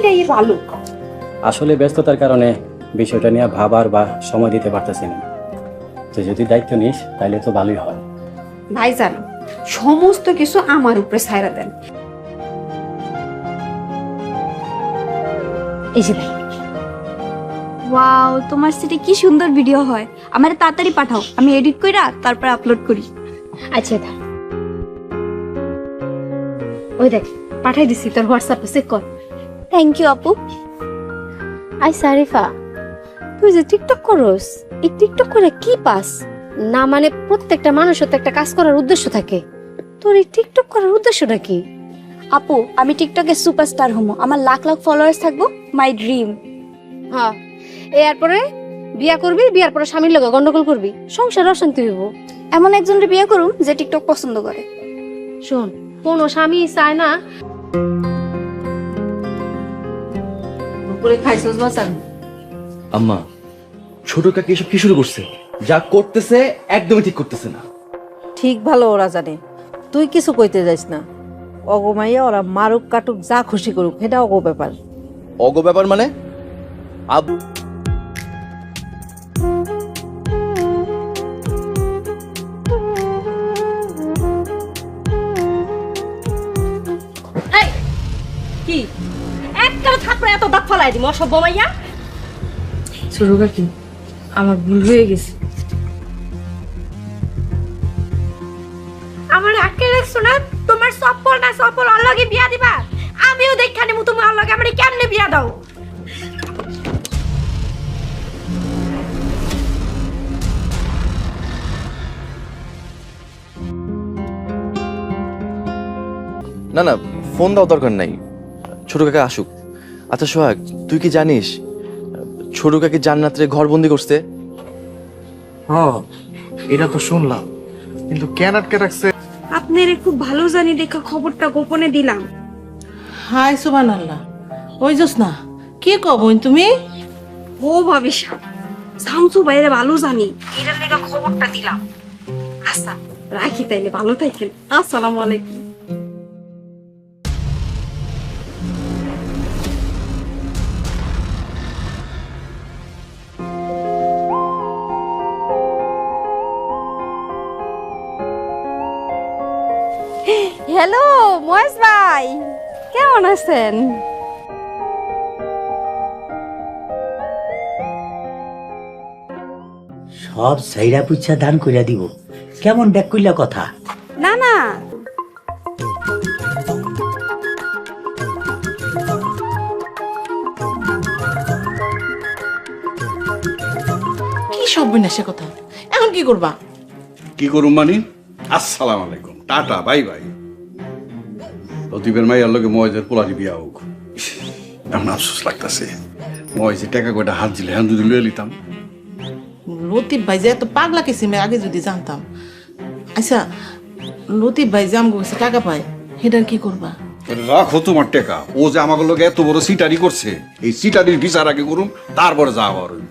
এটাই ভালো আসলে ব্যস্ততার কারণে বিষয়টা নিয়ে ভাবার বা সময় দিতে পারতেছি না। তো যদি দায়িত্ব নিস তাহলে তো ভালোই হয়। ভাইজান সমস্ত কিছু আমার উপরে ছাইরা দেন। এই যে ওয়াও তোমার সেটা কি সুন্দর ভিডিও হয়। আমার তাড়াতাড়ি পাঠাও আমি এডিট কইরা তারপর আপলোড করি। আচ্ছা দা ওই দেখ পাঠাই দিছি তোর হোয়াটসঅ্যাপে চেক কর। থ্যাংক ইউ আপু আই সারিফা তুই যে টিকটক করস এই টিকটক করে কি পাস? না মানে প্রত্যেকটা মানুষের তো একটা কাজ করার উদ্দেশ্য থাকে। তোর এই টিকটক করার উদ্দেশ্যটা কি? আপু আমি টিকটকে সুপারস্টার হমো আমার লাখ লাখ ফলোয়ার্স থাকব। মাই ড্রিম হ্যাঁ। এরপরে বিয়া করবি বিয়ার পরে স্বামীর লগে গন্ডগোল করবি। সংসার অশান্তি হইব। এমন একজনের বিয়ে করুম যে টিকটক পছন্দ করে। শোন কোনো স্বামী চায় না দুপুরে খাইছস বাসান আম্মা ছোট কাকি এসব কি শুরু করছে? যা করতেছে একদমই ঠিক করতেছে না। ঠিক ভালো ওরা জানে। তুই কিছু কইতে যাইস না। অগমাইয়া ওরা মারুক কাটুক যা খুশি করুক সেটা অগো ব্যাপার। অগ ব্যাপার মানে? আব থাপড়ে এত দাগ ফলাই দিম অসভ্য মাইয়া। ছোট কাকি আমার ভুল হয়ে গেছে। আমার আটকে রাখছো না? তোমার সফল না সফল অল্লগে বিয়া দিবা। আমিও দেখা নিমু তুমি অল্লগে আমার কেমনে বিয়া দাও? না না ফোন দাও দরকার নাই। ছোট কাকা আসুক। আচ্ছা সোহাগ তুই কি জানিস ছোট কাকি জান্নাত্রে ঘর বন্দি করছে? হ এটা তো শুনলাম। কিন্তু কেন আটকে রাখছে? আপনার খুব ভালো জানি দেখা খবরটা গোপনে দিলাম। হাই সুবান আল্লাহ ওই যোস না কি কব তুমি? ও ভাবি শামসু বাইরে ভালো জানি এটার লেগা খবরটা দিলাম। আচ্ছা রাখি তাইলে ভালো থাকেন। আসসালামু আলাইকুম। ভাই কেমন আছেন? সব সাইরা পুচ্ছা দান কইরা দিব। কেমন ব্যাক কইলা কথা? না না। কি সব বিনাশে কথা? এখন কি করবা? কি করুম মানি? আসসালাম আলাইকুম। Tata bye bye. লতিফের মাইয়ার লগে ময়জের পোলারি বিয়া হোক। এমন আফসোস লাগতাছে। ময়জে টাকা কয়টা হাত দিলে হ্যাঁ যদি লুয়ে লিতাম। লতিফ ভাই যে এত পাগলা কিসিমে আগে যদি জানতাম। আচ্ছা লতিফ ভাই যে আমগো কাছে টাকা পায় সেটার কি করবা? রাখো তোমার টাকা। ও যে আমাকে লগে এত বড় সিটারি করছে এই সিটারির বিচার আগে করুম তারপরে যা হওয়ার হইব।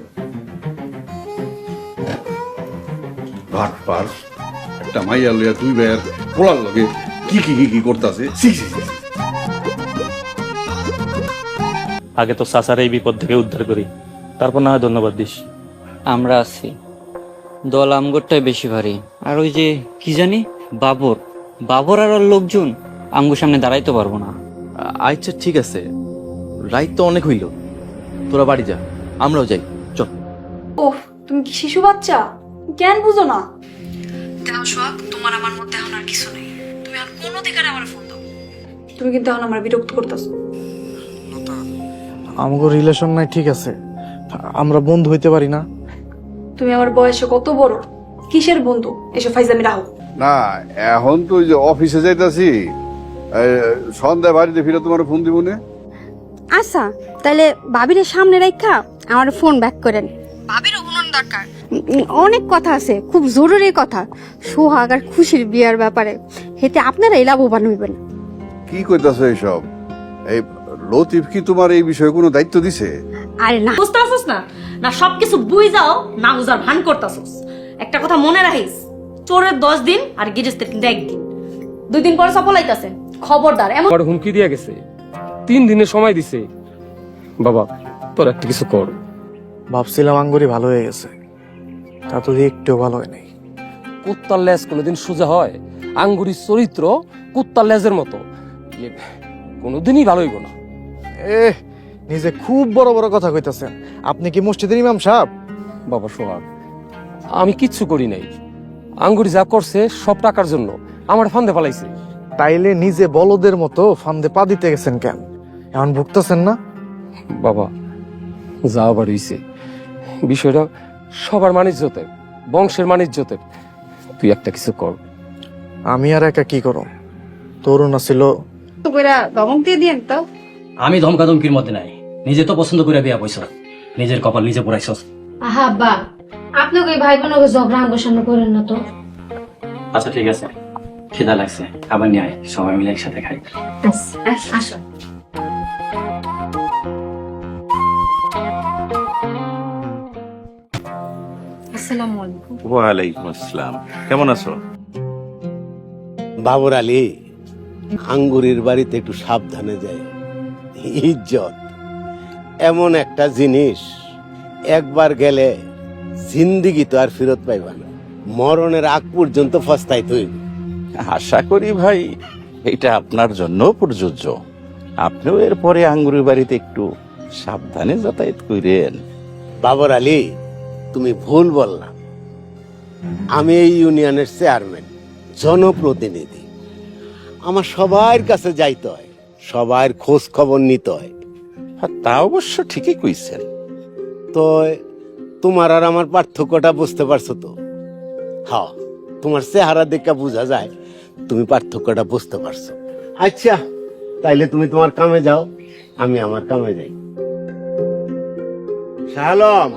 ভাট পার একটা মাইয়া লইয়া দুই ভাইয়ের পোলার লগে কি কি কি কি করতেছে? আগে তো সাসার এই বিপদ থেকে উদ্ধার করি। তারপর না হয় ধন্যবাদ দিস। আমরা আছি। দল আমগরটাই বেশি ভারী। আর ওই যে কি জানি? বাবর। বাবর আর ওর লোকজন আঙ্গুর সামনে দাঁড়াইতে পারব না। আচ্ছা ঠিক আছে। রাইত তো অনেক হইল। তোরা বাড়ি যা। আমরাও যাই। চল। ওহ তুমি কি শিশু বাচ্চা? জ্ঞান বুঝো না। দেখো সোহাগ তোমার আমার মধ্যে এখন আর কিছু নেই। আমার ফোন দাও। তুমি কিন্তু এখন আমার বিরক্ত করতেছো। আমাকে রিলেশন নাই ঠিক আছে। আমরা বন্ধু হইতে পারি না। তুমি আমার বয়সে কত বড়? কিসের বন্ধু? এসব ফাইজামি রাখো। না এখন তো ওই যে অফিসে যাইতাছি সন্ধ্যায় বাড়িতে ফিরে তোমার ফোন দিব না। আচ্ছা তাহলে ভাবির সামনে রাখা আমার ফোন ব্যাক করেন। উন্নয়ন দরকার। অনেক কথা আছে খুব জরুরি কথা। সোহাগ আর খুশির বিয়ার ব্যাপারে। হেতে আপনারাই লাভবান হইবেন। কি কইতাছো এইসব? এই লতিফ কি তোমার এই বিষয়ে কোনো দায়িত্ব দিছে? আরে না। বুঝতে পারছিস না? না সবকিছু বুঝ যাও না বুঝার ভান করতাছস। একটা কথা মনে রাখিস চোরের দশ দিন আর গিরিস্তের কিন্তু একদিন। দুই দিন পরে সফল আইতাছে খবরদার এমন হুমকি দিয়ে গেছে। তিন দিনের সময় দিছে। বাবা তোর একটা কিছু কর। ভাবছিলাম আঙ্গুরি ভালো হয়ে গেছে। তা তো একটু ভালো হয় নাই। কুত্তার লেজ কোনোদিন সোজা হয় আঙ্গুরির চরিত্র কুত্তার লেজের মতো। কোনোদিনই ভালো হইব না। এ নিজে খুব বড় বড় কথা কইতাছেন। আপনি কি মসজিদের ইমাম সাহেব? বাবা সোহাগ আমি কিচ্ছু করি নাই। আঙ্গুরি যা করছে সব টাকার জন্য আমার ফান্দে ফালাইছে। তাইলে নিজে বলদের মতো ফান্দে পা দিতে গেছেন কেন? এখন ভুগতেছেন না? বাবা যা আবার হইছে। বিষয়টা সবার মানিজ্যতের বংশের মানিজ্যতের তুই একটা কিছু কর। আমি আর একা কি করো তরুণ ছিল তো কইরা ধমক দিয়ে দিয়েন তো। আমি ধমকাধমকির মধ্যে নাই। নিজে তো পছন্দ করে বিয়া বইছ নিজের কপাল নিজে পুরাইছস। আহা আব্বা আপনাকে ভাই বোনকে ঝগড়া সামনে করেন না তো? আচ্ছা ঠিক আছে। খিদা লাগছে। আবার নিয়ে আয়। সবাই মিলে একসাথে খাই। আসো। আসসালামু আলাইকুম। ওয়ালাইকুম আসসালাম। কেমন আছো? বাবর আলী আঙ্গুরির বাড়িতে একটু সাবধানে যায় ইজ্জত। এমন একটা জিনিস একবার গেলে জিন্দিগি তো আর ফেরত পাইবা না। মরণের আগ পর্যন্ত ফস্তাই তুই আশা করি ভাই এটা আপনার জন্য প্রযোজ্য। আপনিও এরপরে আঙ্গুরের বাড়িতে একটু সাবধানে যাতায়াত করেন বাবর আলী তুমি ভুল বললা। আমি এই ইউনিয়নের চেয়ারম্যান জনপ্রতিনিধি। আমার সবার কাছে যাইতে হয় সবার খোঁজ খবর নিতে হয়। তা অবশ্য ঠিকই কইছেন। তো তোমার আর আমার পার্থক্যটা বুঝতে পারছ তো? হ্যাঁ তোমার চেহারা দেখে বোঝা যায় তুমি পার্থক্যটা বুঝতে পারছ। আচ্ছা তাইলে তুমি তোমার কামে যাও আমি আমার কামে যাই। শালম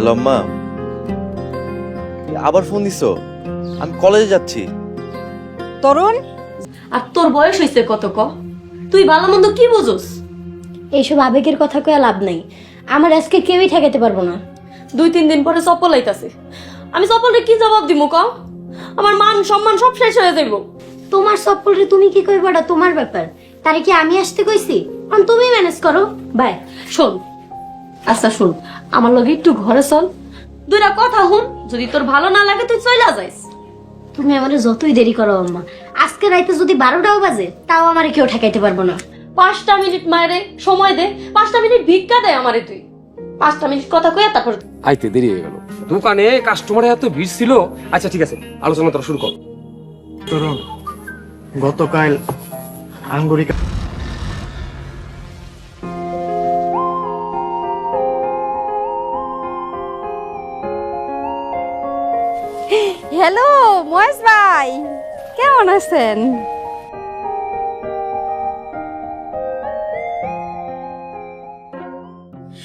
হ্যালো আম্মা আবার ফোন দিছো? আমি কলেজে যাচ্ছি। তরুণ? আর তোর বয়স হয়েছে কত ক? তুই ভালো মন্দ কি বুঝোস? এইসব আবেগের কথা কয়ে লাভ নাই। আমার আজকে কেউই ঠেকাতে পারব না। দুই তিন দিন পরে চপ্পল আইতাছে। আমি চপ্পলরে কি জবাব দিমু ক? আমার মান সম্মান সব শেষ হয়ে যাইব। তোমার সপ্পলরে তুমি কি কইবা? ওটা তোমার ব্যাপার। তারে কি আমি আসতে কইছি? কারণ তুমি ম্যানেজ করো। বাই। শোন। আচ্ছা শোন। আমার লগে একটু ঘরে চল। দুইটা কথা হুন যদি তোর ভালো না লাগে তুই চইলা যাইস। তুমি আমারে যতই দেরি করো আম্মা। আজকে রাইতে যদি বারোটাও বাজে তাও আমারে কেউ ঠেকাইতে পারব না। পাঁচটা মিনিট মায়েরে সময় দে পাঁচটা মিনিট ভিক্ষা দে আমারে তুই। পাঁচটা মিনিট কথা কইয়া তারপর আইতে দেরি হয়ে গেল। দোকানে কাস্টমারের এত ভিড় ছিল। আচ্ছা ঠিক আছে আলোচনা তোরা শুরু কর। তরুণ গতকাল আঙ্গুরি হ্যালো মহেশ ভাই। কেমন আছেন?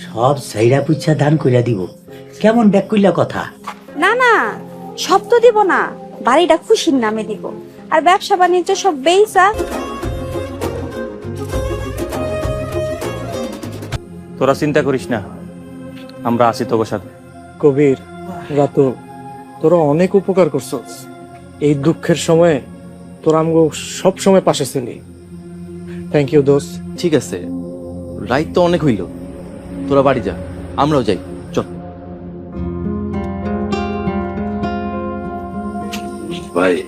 সব সাইরা পুচ্ছা দান কইরা দিব। কেমন ব্যাক কইলা কথা? না না সব তো দিব না। বাড়িটা খুশির নামে দিব। আর ব্যবসা বাণিজ্য সব বেইসা। তোরা চিন্তা করিস না আমরা আছি তোর সাথে। কবির রাত তোরা অনেক উপকার করছস। এই দুঃখের সময়ে তোরা আমগো সব সময় পাশে ছিলি। থ্যাংক ইউ দোস্ত। ঠিক আছে। রাইত তো অনেক হইল। তোরা বাড়ি যা আমরাও যাই। চল। ভাই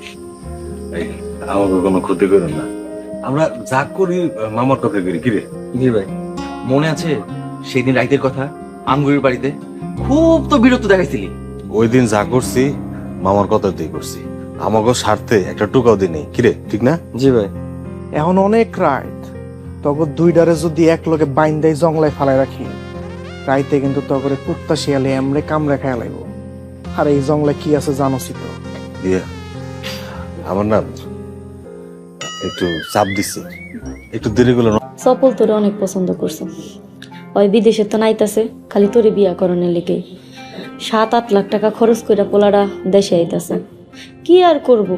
আমাকে কোনো ক্ষতি করুন না। আমরা যা করি মামার কথা করি কিরে জি ভাই? মনে আছে সেই দিন রাইতের কথা? আমগুরির বাড়িতে? খুব তো বিরক্ত দেখাইছিলি। ওই দিন যা করছি মামার কথা দিয়ে করছি। আমাকে স্বার্থে একটা টুকাও দিই নেই। কিরে ঠিক না? জি ভাই। এখন অনেক রাত। তবে দুইটারে যদি এক লগে বাইন দেয় জংলায় ফালাই রাখি রাইতে কিন্তু তগরে কুত্তা শিয়ালে এমরে কামড়ে খায় লাগবো আর এই জংলায় কি আছে জানোসি তো? ইয়ে আমার না একটু চাপ দিচ্ছে একটু দেরি করল চপ্পল তোরে অনেক পছন্দ করছে। ওই বিদেশে তো নাইতাছে খালি তোরে বিয়া করণের লিগে সাত আট লাখ টাকা খরচ কইরা পোলারা দেশে আইতাছে। কি আর করব?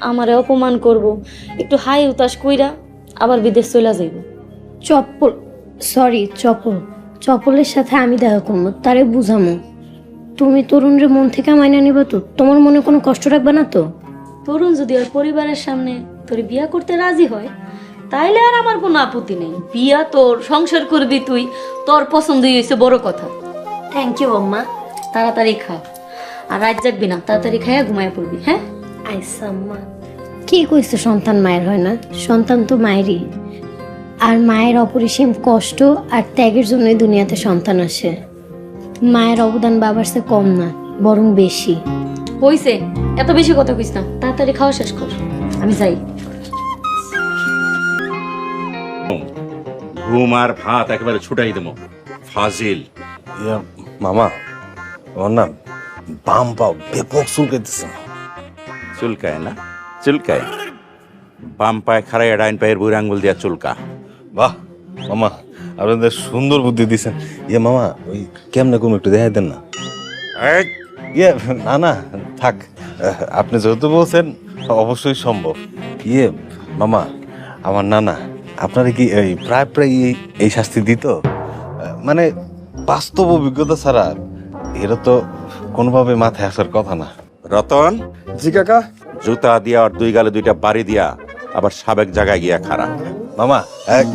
আমারে অপমান করব। একটু হাই উতাস কইরা আবার বিদেশ চলে যাইব। চপ্পল সরি চপল চপলের সাথে আমি দেখা করব তারে বুঝামো। তুমি তরুণরে মন থেকে মাইনা নিবা তো তোমার মনে কোনো কষ্ট রাখবে না তো? তরুণ যদি ওর পরিবারের সামনে তোর বিয়া করতে রাজি হয় তাইলে আর আমার কোনো আপত্তি নেই। বিয়া তোর সংসার করবি তুই তোর পছন্দই হয়েছে বড় কথা। থ্যাংক ইউ আম্মা। তাড়াতাড়ি খা। আর রাত জাগবি না তাড়াতাড়ি খাইয়া ঘুমায় পড়বি হ্যাঁ? আইসা আম্মা কি কইছো সন্তান মায়ের হয় না? সন্তান তো মায়েরই। আর মায়ের অপরিসীম কষ্ট আর ত্যাগের জন্যই দুনিয়াতে সন্তান আসে। মায়ের অবদান বাবার সে কম না বরং বেশি। হইছে এত বেশি কথা কইস না তাড়াতাড়ি খাওয়া শেষ কর। আমি যাই। ঘুম আর ভাত একেবারে ছুটাই দেবো। ফাজিল। মামা আমার না বাম পাও ব্যাপক চুলকাইতেছে। চুলকায় না? চুলকায়? বাম পায়ে খাড়াই ডাইন পায়ের বুড়ি আঙ্গুল দিয়া চুলকা। বাহ মামা আপনাদের সুন্দর বুদ্ধি দিছেন। ইয়ে মামা ওই কেমনে কম একটু দেখাই দেন না। এই, ইয়ে না না থাক। আপনি যেহেতু বলছেন অবশ্যই সম্ভব। ইয়ে মামা আমার নানা আপনারা কি এই প্রায় প্রায় এই এই শাস্তি দিত? মানে বাস্তব অভিজ্ঞতা ছাড়া এরা তো কোনোভাবে মাথায় আসার কথা না। রতন? জি কাকা। জুতা দিয়া আর দুই গালে দুইটা বাড়ি দিয়া আবার সাবেক জায়গায় গিয়া খাড়া। মামা এক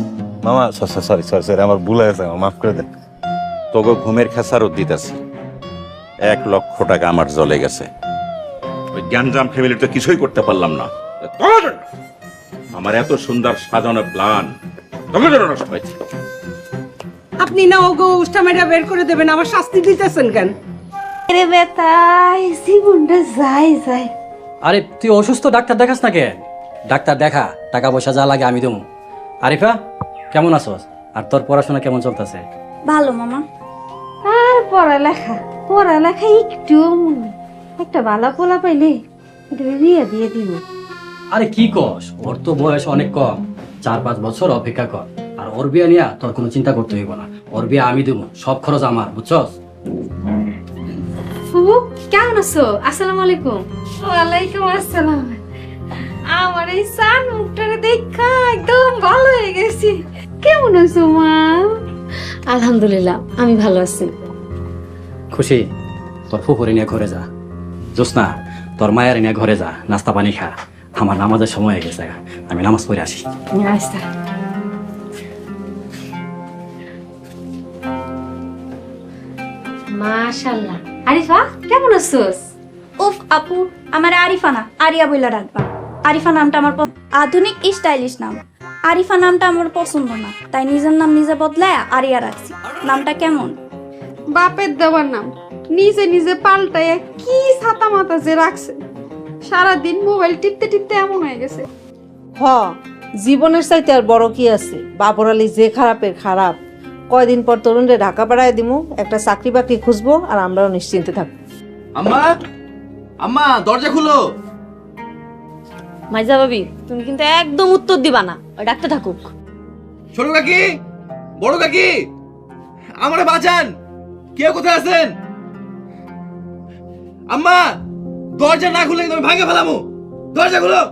মামা সরি সরি সরি আমার ভুল হয়েছে আমার মাফ করে দেন। তোকে ঘুমের খেসারত দিতেছি। এক লক্ষ টাকা আমার জলে গেছে। ওই জ্ঞানজাম ফ্যামিলি তো কিছুই করতে পারলাম না। তোর আমার এত সুন্দর সাজানো প্ল্যান জন্য নষ্ট হয়েছে। আপনি না ওগো উষ্টামেটা বের করে দেবেন আমার শাস্তি দিতেছেন কেন? রে বেতাই জীবনটা যাই যায় আরে তুই অসুস্থ ডাক্তার দেখাস না কেন ডাক্তার দেখা টাকা পয়সা যা লাগে আমি দেবো। আরিফা কেমন আছোস? আর তোর পড়াশোনা কেমন চলতেছে? ভালো মামা। আর পড়ালেখা পড়ালেখা একটু একটা ভালো পোলা পাইলে বিয়ে দিয়ে দিব। আরে কি কস? ওর তো বয়স অনেক কম। চার পাঁচ বছর অপেক্ষা কর। আর ওর বিয়ে নিয়ে তোর কোনো চিন্তা করতে হইব না। ওর বিয়ে আমি দেবো। সব খরচ আমার বুঝছস? ফুবু কেমন আছো? আসসালামু আলাইকুম। ওয়ালাইকুম আসসালাম। আমার এই সান মুখটারে দেখা একদম ভালো হয়ে গেছি। কেমন আছো মা? আলহামদুলিল্লাহ আমি ভালো আছি। খুশি? তোর ফুপুরে নিয়ে ঘরে যা। জোসনা তোর মায়ের নিয়ে ঘরে যা নাস্তা পানি খা। আমার নামাজের সময় হয়ে গেছে আমি নামাজ পড়ে আসি। আচ্ছা। মাশাআল্লাহ। আরিফা কেমন আছোস? উফ আপু আমার আরিফা না আরিয়া বইলা ডাকবা। আরিফা নামটা আমার আধুনিক স্টাইলিশ নাম। আরিফা নামটা আমার পছন্দ না তাই নিজের নাম নিজে বদলায় আরিয়া রাখছি। নামটা কেমন? বাপের দেওয়ার নাম। নিজে নিজে পাল্টায় কি ছাতা মাথা যে রাখছে। সারাদিন মোবাইল টিপতে টিপতে এমন হয়ে গেছে। হ জীবনের চাইতে আর বড় কি আছে? বাবর আলী যে খারাপের খারাপ। কয়দিন পর তরুণরে ঢাকা পাড়ায় দিমু একটা চাকরি বাকরি খুঁজবো আর আমরাও নিশ্চিন্তে থাকব। আম্মা আম্মা দরজা খুলো। মাইজা ভাবি তুমি কিন্তু একদম উত্তর দিবা না। ওই ডাক্তার থাকুক। ছোট কাকি বড় কাকি আমারে বাঁচান। কেউ কোথায় আছেন? আম্মা দরজা না খুলে তুমি ভাঙে ফেলামু। দরজা খুলো।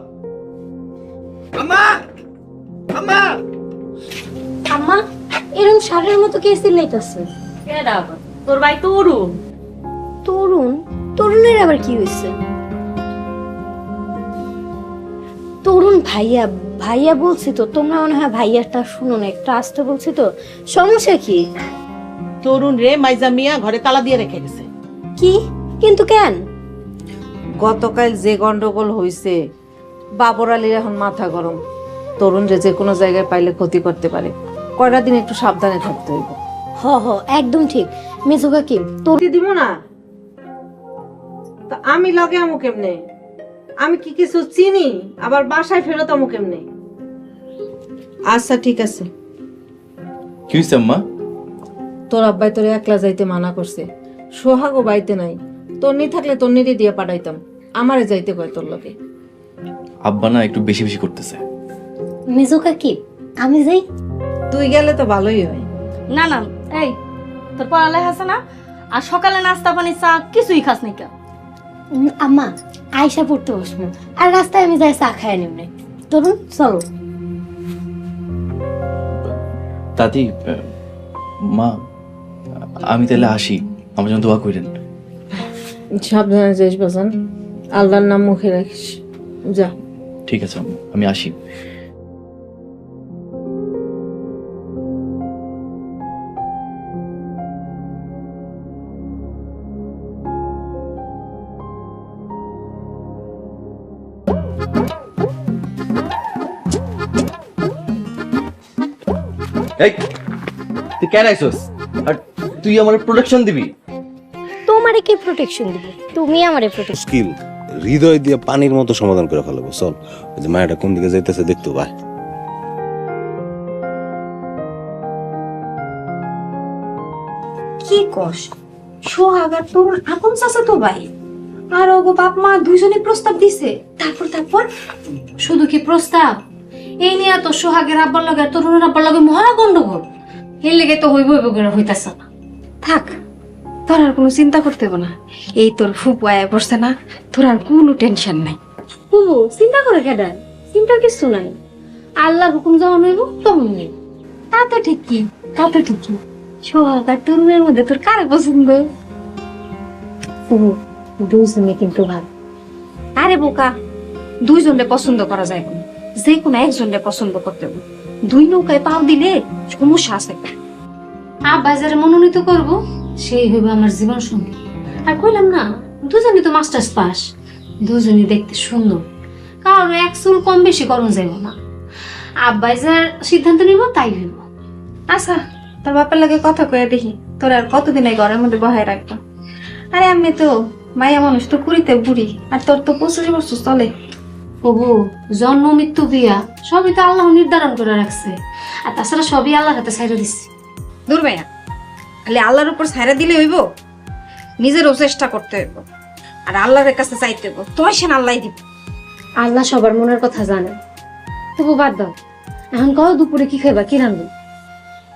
আম্মা আম্মা। আম্মা এরকম সারের মতো কে সিলাইতাছে কেডা? তোর ভাই তো অরুণ তরুণ? তরুণের আবার কি হয়েছে? তরুণ ভাইয়া ভাইয়া বলছি তো তোমরা মনে হয় ভাইয়াটা শুনো না একটু আসতে বলছি তো। সমস্যা কি? তরুণ রে মাইজা মিয়া ঘরে তালা দিয়ে রেখে গেছে। কি? কিন্তু কেন? গতকাল যে গন্ডগোল হইছে বাবর আলীর এখন মাথা গরম। তরুণ রে যে কোনো জায়গায় পাইলে ক্ষতি করতে পারে। কয়টা দিন একটু সাবধানে থাকতে হইব। হ হ একদম ঠিক। মেজো কাকি তোর দিব না? তা আমি লগে আমু কেমনে? আমি কি কিছু চিনি? আবার বাসায় ফেরত আমু কেমনে? আচ্ছা ঠিক আছে। কি হইছে আম্মা? তোর আব্বাই তোরে একলা যাইতে মানা করছে। সোহাগও বাইতে নাই। তন্নি থাকলে তন্নিরে দিয়ে পাঠাইতাম। আমারে যাইতে কয় তোর লগে। আব্বা না একটু বেশি বেশি করতেছে। মেজো কাকি আমি যাই। তুই গেলে তো ভালোই হয়। না না এই তোর পড়ালেখা আছে না? আর সকালে নাস্তা পানি চা কিছুই খাস নাই কেন? আম্মা আয়সা পড়তে বসবো। আর রাস্তায় আমি যাই চা খাই নিব না। তরুণ চলো। দাদি মা আমি তাহলে আসি। আমার জন্য দোয়া করেন। সাবধানে যাইস বাজান। আল্লাহর নাম মুখে রাখিস। যা। ঠিক আছে আমি আসি। এই তুই কেন আইসস? আর তুই আমার প্রোডাকশন দিবি? তোমারে কি প্রোটেকশন দিবে? তুমি আমারে প্রোটেকশন স্কিল হৃদয় দিয়ে পানির মতো সমাধান করে ফেলাবো চল। ওই যে মায়াটা কোন দিকে যাইতেছে দেখতো ভাই কি কস? সোহাগ আর আপন চাচা তো ভাই। আর ওগো বাপ মা দুইজনে প্রস্তাব দিছে। তারপর তারপর? শুধু কি প্রস্তাব? এই নিয়ে তো সোহাগের আব্বার লগে তরুণের আব্বার লগে মহা গন্ডগোল। এর লেগে তো হইব হইব করে হইতাছে না। থাক তোর আর কোনো চিন্তা করতে হবে না। এই তোর ফুপু আয়া পড়ছে না তোর আর কোনো টেনশন নাই। বুবু চিন্তা করে কেডা চিন্তার কিছু নাই। আল্লাহর হুকুম যখন হইব তখন হইব। তা তো ঠিক কি? তা তো ঠিক কি? সোহাগ আর তরুণের মধ্যে তোর কারে পছন্দ? বুবু দুজনে কিন্তু ভালো। আরে বোকা দুইজনকে পছন্দ করা যায় যে কোনো একজনকে পছন্দ করতে হবে। দুই নৌকায় পাও দিলে সমস্যা আছে। যারা মনোনীত করব সেই হইব আমার জীবন সঙ্গী। আর কইলাম না দুজনই তো মাস্টার্স পাস দুজনই দেখতে সুন্দর। কারণ এক চুল কম বেশি করুন যাইব না। আব্বাই যার সিদ্ধান্ত নিব তাই হইব। আচ্ছা তোর বাপের লাগে কথা কয়ে দেখি তোর আর কতদিন এই ঘরের মধ্যে বহায় রাখব? আরে আমি তো মায়া মানুষ তো কুড়িতে বুড়ি আর তোর তো পঁচিশ বছর চলে। প্রভু জন্ম মৃত্যু বিয়া সবই তো আল্লাহ নির্ধারণ করে রাখছে। আর তাছাড়া সবই আল্লাহর হাতে ছাইড়ে দিচ্ছে দূর ভাইয়া খালি আল্লাহর উপর ছাইরা দিলে হইব? নিজেরও চেষ্টা করতে হইব। আর আল্লাহর কাছে চাইতে হইব। তোমার সেন আল্লাহ দিব। আল্লাহ সবার মনের কথা জানে। তবু বাদ দাও। এখন কও দুপুরে কি খাইবা কি রান্না?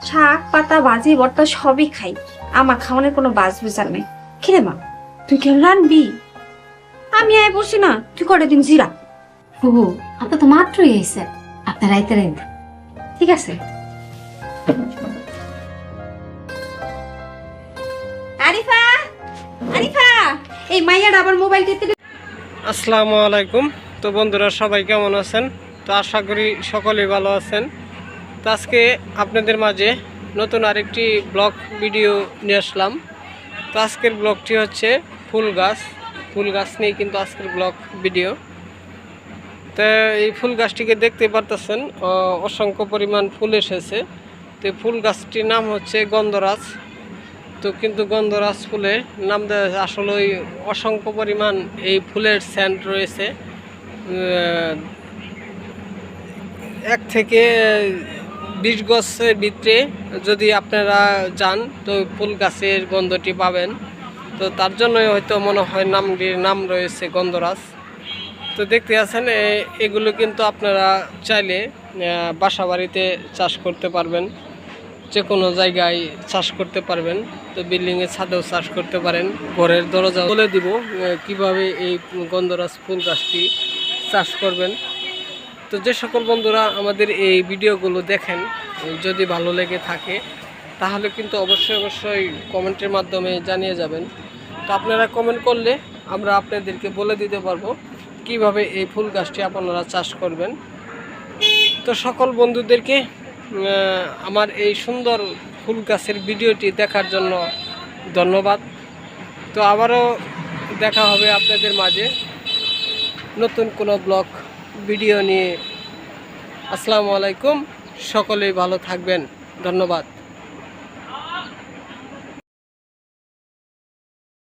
শাক পাতা ভাজি ভর্তা সবই খাই। আমার খাওয়ানোর কোনো বাজ বিচার নেই। কিরে মা তুই কেন রানবি? আমি আয় বসি না তুই করে দিন জিরা? প্রভু আপনার তো মাত্রই এসে আপনার রাইতে রাইতে। ঠিক আছে? এই মাইয়াটা আবার মোবাইল আসসালামু আলাইকুম। তো বন্ধুরা, সবাই কেমন আছেন? তো আশা করি সকলেই ভালো আছেন। তো আজকে আপনাদের মাঝে নতুন আরেকটি ব্লগ ভিডিও নিয়ে আসলাম। তো আজকের ব্লগটি হচ্ছে ফুল গাছ। ফুল গাছ নিয়ে কিন্তু আজকের ব্লগ ভিডিও। তো এই ফুল গাছটিকে দেখতে পারতেছেন অসংখ্য পরিমাণ ফুল এসেছে। তো ফুল গাছটির নাম হচ্ছে গন্ধরাজ। তো কিন্তু গন্ধরাজ ফুলের নাম আসলে ওই অসংখ্য পরিমাণ এই ফুলের স্যান্ড রয়েছে। এক থেকে বিশ গছের ভিতরে যদি আপনারা যান, তো ফুল গাছের গন্ধটি পাবেন। তো তার জন্যই হয়তো মনে হয় নামটির নাম রয়েছে গন্ধরাজ। তো দেখতে আছেন এগুলো কিন্তু আপনারা চাইলে বাসা বাড়িতে চাষ করতে পারবেন। যে কোনো জায়গায় চাষ করতে পারবেন। তো বিল্ডিংয়ে ছাদেও চাষ করতে পারেন। ঘরের দরজা বলে দিব কীভাবে এই গন্ধরাজ ফুল গাছটি চাষ করবেন। তো যে সকল বন্ধুরা আমাদের এই ভিডিওগুলো দেখেন যদি ভালো লেগে থাকে, তাহলে কিন্তু অবশ্যই অবশ্যই কমেন্টের মাধ্যমে জানিয়ে যাবেন। তো আপনারা কমেন্ট করলে আমরা আপনাদেরকে বলে দিতে পারব। কীভাবে এই ফুল গাছটি আপনারা চাষ করবেন? তো সকল বন্ধুদেরকে আমার এই সুন্দর ফুল গাছের ভিডিওটি দেখার জন্য ধন্যবাদ। তো আবারও দেখা হবে আপনাদের মাঝে নতুন কোনো ব্লগ, ভিডিও নিয়ে। আসসালামু আলাইকুম, সকলেই ভালো থাকবেন। ধন্যবাদ।